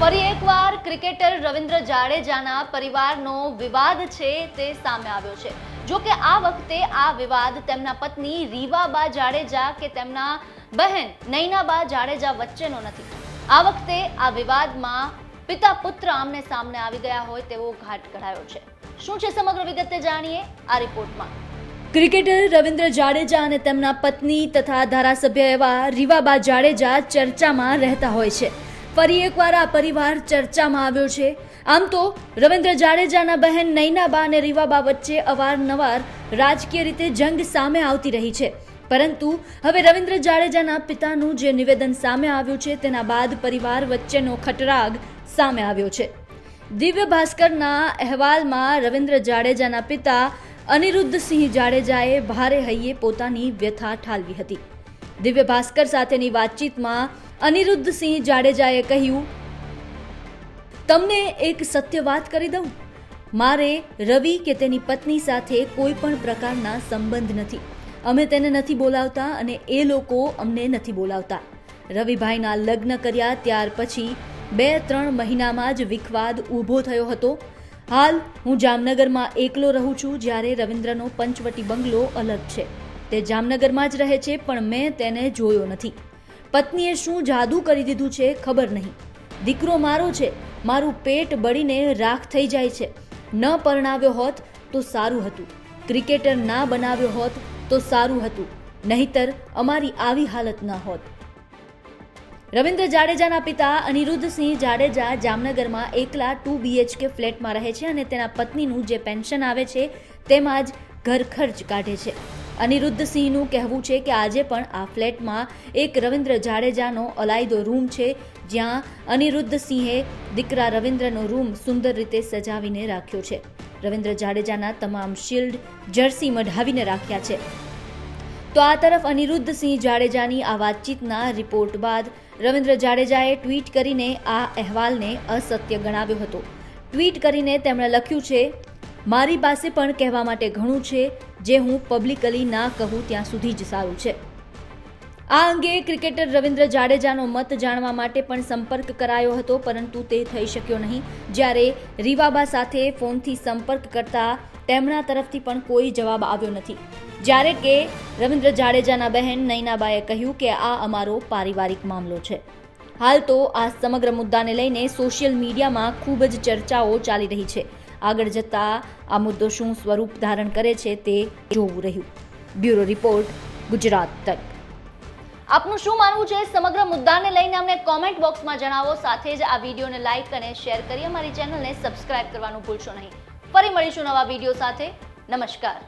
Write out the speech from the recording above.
ફરી એકવાર ક્રિકેટર રવિન્દ્ર જાડેજાના પરિવારનો વિવાદ છે તે સામે આવ્યો છે. જો કે આ વખતે આ વિવાદ તેમના પત્ની રીવાબા જાડેજા કે તેમના બહેન નૈનાબા જાડેજા વચ્ચેનો નથી. આ વખતે આ વિવાદમાં પિતા પુત્ર આમને સામને આવી ગયા હોય તેવો ઘાટ કઢાયો છે. શું છે સમગ્ર વિગતે જાણીએ આ રિપોર્ટમાં. ક્રિકેટર રવિન્દ્ર જાડેજા અને તેમના પત્ની તથા ધારાસભ્ય એવા રીવાબા જાડેજા ચર્ચામાં રહેતા હોય છે. ફરી એકવાર આ પરિવાર ચર્ચામાં આવ્યો છે. આમ તો રવિન્દ્ર જાડેજાના બહેન નૈનાબા અને રીવાબા વચ્ચે અવારનવાર રાજકીય રીતે જંગ સામે આવતી રહી છે. પરંતુ હવે રવિન્દ્ર જાડેજાના પિતાનું જે નિવેદન સામે આવ્યું છે તેના બાદ પરિવાર વચ્ચેનો ખટરાગ સામે આવ્યો છે. દિવ્ય ભાસ્કરના અહેવાલમાં રવિન્દ્ર જાડેજાના પિતા અનિરુદ્ધસિંહ જાડેજાએ ભારે હૈયે પોતાની વ્યથા ઠાલવી હતી. દિવ્ય ભાસ્કર સાથેની વાતચીતમાં અનિરુદ્ધસિંહ જાડેજાએ કહ્યું, તમને એક સત્ય વાત કરી દઉં? મારે રવિ કે તેની પત્ની સાથે કોઈ પણ પ્રકારના સંબંધ નથી. અમે તેને નથી બોલાવતા અને એ લોકો અમને નથી બોલાવતા. રવિભાઈના લગ્ન કર્યા ત્યાર પછી બે ત્રણ મહિનામાં જ વિખવાદ ઊભો થયો હતો. હાલ હું જામનગરમાં એકલો રહું છું જ્યારે રવિન્દ્રનો પંચવટી બંગલો અલગ છે. તે જામનગરમાં જ રહે છે, પણ મેં તેને જોયો નથી. પત્નીએ શું જાદુ કરી દીધું છે ખબર નહીં. દીકરો મારો છે, મારું પેટ બળીને રાખ થઈ જાય છે. ન પરણાવ્યો હોત તો સારું હતું. ક્રિકેટર ના બનાવ્યો હોત તો સારું હતું. નહીતર અમારી આવી હાલત ન હોત. રવિન્દ્ર જાડેજાના પિતા અનિરુદ્ધસિંહ જાડેજા જામનગરમાં એકલા ટુ બીએચકે ફ્લેટમાં રહે છે અને તેના પત્નીનું જે પેન્શન આવે છે, તેમાં જ ઘર ખર્ચ કાઢે છે. અનિરુદ્ધસિંહનું કહેવું છે કે આજે પણ આ ફ્લેટમાં એક રવિન્દ્ર જાડેજાનો અલાયદો રૂમ છે, જ્યાં અનિરુદ્ધસિંહે દીકરા રવિન્દ્રનો રૂમ સુંદર રીતે સજાવીને રાખ્યો છે. રવિન્દ્ર જાડેજાના તમામ શિલ્ડ જર્સી મઢાવીને રાખ્યા છે. તો આ તરફ અનિરુદ્ધસિંહ જાડેજાની આ વાતચીતના રિપોર્ટ બાદ રવિન્દ્ર જાડેજાએ ટ્વીટ કરીને આ અહેવાલને અસત્ય ગણાવ્યો હતો. ટ્વીટ કરીને તેમણે લખ્યું છે મારી પાસે પણ કહેવા માટે ઘણું છે, જે હું પબ્લિકલી ના કહું ત્યાં સુધી જ સારું છે. આ અંગે ક્રિકેટર રવિન્દ્ર જાડેજાનો મત જાણવા માટે પણ સંપર્ક કરાયો હતો, પરંતુ તે થઈ શક્યો નહીં. જ્યારે રીવાબા સાથે ફોનથી સંપર્ક કરતા તેમના તરફથી પણ કોઈ જવાબ આવ્યો નથી. જ્યારે કે રવિન્દ્ર જાડેજાના બહેન નૈનાબાએ કહ્યું કે આ અમારો પારિવારિક મામલો છે. હાલ તો આ સમગ્ર મુદ્દાને લઈને સોશિયલ મીડિયામાં ખૂબ જ ચર્ચાઓ ચાલી રહી છે. આગળ જતાં આ મુદ્દો શું સ્વરૂપ ધારણ કરે છે તે જોવું રહ્યું. બ્યુરો રિપોર્ટ, ગુજરાત તક. આપનું શું માનવું છે? સમગ્ર મુદ્દાને લઈને અમને કોમેન્ટ બોક્સમાં જણાવો. સાથે જ આ વિડીયોને લાઇક અને શેર કરી અમારી ચેનલને સબસ્ક્રાઇબ કરવાનું ભૂલશો નહીં. ફરી મળીશું નવા વીડિયો સાથે. નમસ્કાર.